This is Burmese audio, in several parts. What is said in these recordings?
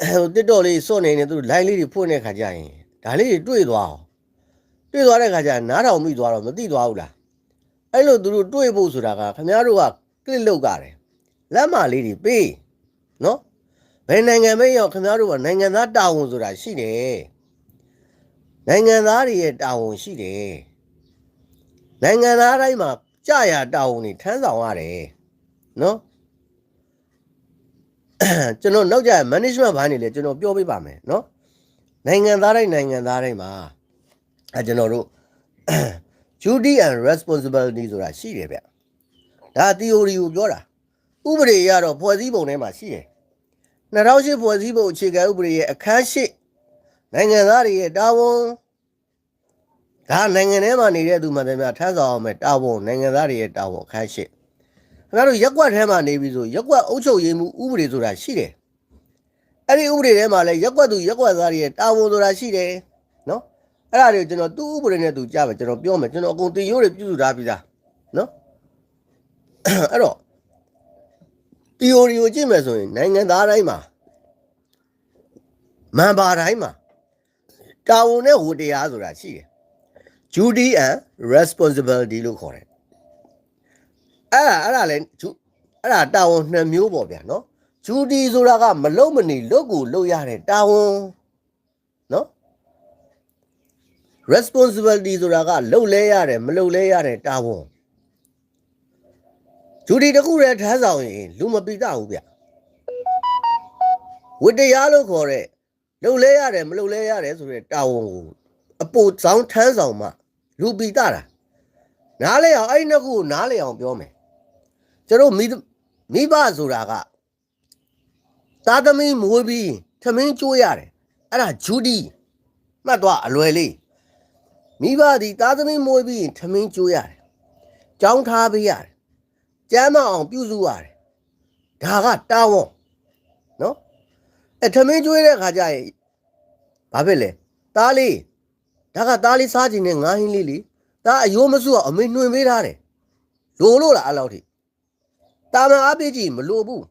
ဟိုတစ်တော်လေးစွန့်နေနေသူ line လေးတွေဖွင့်တဲ့ခါကျရင်ဒါလေးတွေတွေ့သွားအောင်တွေ့သွားတဲ့ခါကျရင်နားထောင်မိသွားတော့မသိသွားဘူးလားအဲ့လိုသူတို့တွေ့ဖို့ဆိုတာကခင်ဗျားတို့က click လုပ်ကြတယ်လက်မလေးတွေပေးနော်ဘယ်နိုင်ငံပဲရောက်ခင်ဗျားတို့ကနိုင်ငံသားတာဝန်ဆိုတာရှိတယ်နိုင်ငံသားတွေရဲ့တာဝန်ရှိတယ်နိုင်ငံသားတိုင်းမှာကြာရတာဝန်တွေထမ်းဆောင်ရတယ်နော် ကျွန်တော်နောက်ကြ management ဘိုင်းနေလေကျွန်တော်ပြောပြပါမယ်နော်နိုင်ငံသားတိုင်းနိုင်ငံသားတိုင်းမှာအဲကျွန်တော်တို့ duty and responsibility ဆိုတာရှိတယ်ဗျဒါ theory ကိုပြောတာဥပဒေရတော့ဖွဲ့စည်းပုံထဲမှာရှိတယ်2008ဖွဲ့စည်းပုံအခြေခံဥပဒေရဲ့အခန်းရှိနိုင်ငံသားတွေရဲ့တာဝန်ဒါနိုင်ငံထဲမှာနေတဲ့သူမှတည်းများထမ်းဆောင်အောင်မယ်တာဝန်နိုင်ငံသားတွေရဲ့တာဝန်အခန်းရှိ ခင်ဗျားတို့ရက်ကွက်ထဲမှာနေပြီဆိုရက်ကွက်အုပ်ချုပ်ရေးမှုဥပဒေဆိုတာရှိတယ်အဲ့ဒီဥပဒေထဲမှာလည်းရက်ကွက်သူရက်ကွက်သားတွေရဲ့တာဝန်ဆိုတာရှိတယ်နော်အဲ့ဒါတွေကိုကျွန်တော်သူ့ဥပဒေနဲ့သူကြားမယ်ကျွန်တော်ပြောမယ်ကျွန်တော်အကုန်တင်ရိုးတွေပြုစုထားပြီးသားနော်အဲ့တော့ theory ကိုကြည့်မယ်ဆိုရင်နိုင်ငံသားတိုင်းမှာမန်ပါတိုင်းမှာတာဝန်နဲ့ဝတ္တရားဆိုတာရှိတယ် duty and responsibility လို့ခေါ်တယ် အဲ့ဒါအဲ့ဒါလဲဂျူအဲ့ဒါတာဝန်နှစ်မျိုးပေါ့ဗျာနော်ဂျူတီဆိုတာကမလုံမနေလုတ်ကိုလုတ်ရတဲ့တာဝန်နော် responsibility ဆိုတာကလုတ်လဲရတယ်မလုတ်လဲရတဲ့တာဝန်ဂျူတီတစ်ခုတည်းထမ်းဆောင်ရင်လူမပိတဘူးဗျဝတ္တရားလို့ခေါ်တဲ့လုတ်လဲရတယ်မလုတ်လဲရတယ်ဆိုတဲ့တာဝန်ကိုအပိုဆောင်ထမ်းဆောင်မှလူပိတတာနားလဲအောင်အဲ့ဒီနှစ်ခုကိုနားလဲအောင်ပြောမယ် ကျွန်တော်မိ th မိဘဆိုတာကသားသမီးမွေးပြီးထမင်းကျွေးရတယ်အဲ့ဒါဂျူဒီမှတ်သွားအလွယ်လေးမိဘဒီသားသမီးမွေးပြီးထမင်းကျွေးရတယ်ကြောင်းထားပေးရတယ်ကျမ်းမအောင်ပြုစုရတယ်ဒါကတာဝန်နော်အဲ့ထမင်းကျွေးတဲ့ခါကျရင်ဘာဖြစ်လဲသားလေးဒါကသားလေးစားခြင်းနဲ့ငါးဟင်းလေးလေဒါအယိုးမစုအောင်အမေနှွင်ပေးထားတယ်လိုလို့လားအဲ့လောက်ထိ တာမန်အားပေးကြည့်မလို့ဘူး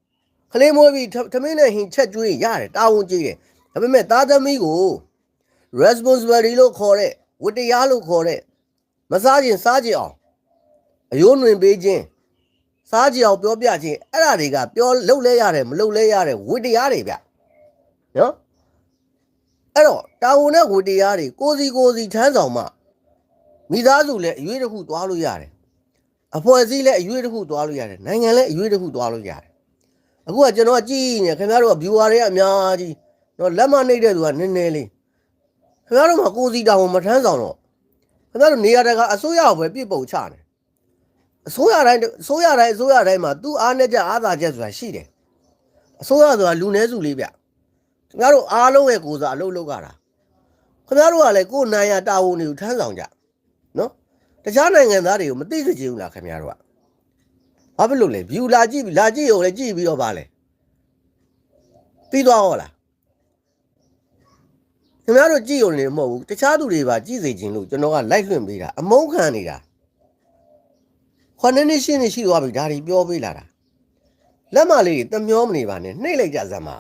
ခလေးမွေးပြီးထသမင်းနဲ့ဟင်ချက်ကျွေးရတယ်တာဝန်ကြီးတယ်ဒါပေမဲ့သားသမီးကို responsibility လို့ခေါ်တဲ့ဝတ္တရားလို့ခေါ်တဲ့မစားခြင်းစားခြင်းအောင်အယိုးနှွင်ပေးခြင်းစားခြင်းအောင်ပြောပြခြင်းအဲ့ဒါတွေကပြောလှုပ်လဲရတယ်မလှုပ်လဲရတဲ့ဝတ္တရားတွေဗျနော်အဲ့တော့တာဝန်နဲ့ဝတ္တရားတွေကိုစီကိုစီထမ်းဆောင်မှမိသားစုလည်းအရွေးတစ်ခုသွားလို့ရတယ် အဖွဲ့အစည်းလည်းအရွေးတစ်ခုသွားလို့ရတယ်နိုင်ငံလည်းအရွေးတစ်ခုသွားလို့ရတယ်အခုကကျွန်တော်ကြည့်နေခင်ဗျားတို့က viewer တွေကအများကြီးတော့လက်မနှိပ်တဲ့သူကနည်းနည်းလေးခင်ဗျားတို့ကကိုယ်စီတောင်မထမ်းဆောင်တော့ခင်ဗျားတို့နေရာတကာအစိုးရကိုပဲပြစ်ပုံချတယ်အစိုးရတိုင်းအစိုးရတိုင်းအစိုးရတိုင်းမှာသူ့အားနဲ့ချက်အားသာချက်ဆိုတာရှိတယ်အစိုးရဆိုတာလူနည်းစုလေးဗျခင်ဗျားတို့အားလုံးရဲ့ကိုယ်စားအလုပ်လုပ်ကြတာခင်ဗျားတို့ကလည်းကိုယ်နိုင်ရတာဝန်တွေကိုထမ်းဆောင်ကြနော် တခြားနိုင်ငံသားတွေကိုမသိစေချင်ဘူးလားခင်ဗျားတို့ကဘာဖြစ်လို့လဲ view လာကြည့်ပြီလာကြည့်ရုံနဲ့ကြည့်ပြီးတော့ပါလဲပြီးသွားဟောလားခင်ဗျားတို့ကြည့်ရုံနဲ့မဟုတ်ဘူးတခြားသူတွေပါကြည့်စေချင်လို့ကျွန်တော်ကလိုက်လွှင့်ပေးတာအမုန်းခံနေတာခေါင်းနေရှင်းနေရှိသွားပြီဒါတွေပြောပေးလာတာလက်မလေးတွေတမျောမနေပါနဲ့နှိမ့်လိုက်ကြစမ်းပါ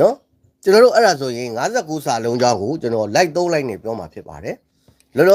နော် ကျွန်တော်တို့အဲ့ဒါဆိုရင်59စာလုံးကြောင်းကိုကျွန်တော် like 3 like နဲ့ပြောမှာဖြစ်ပါတယ်လောလော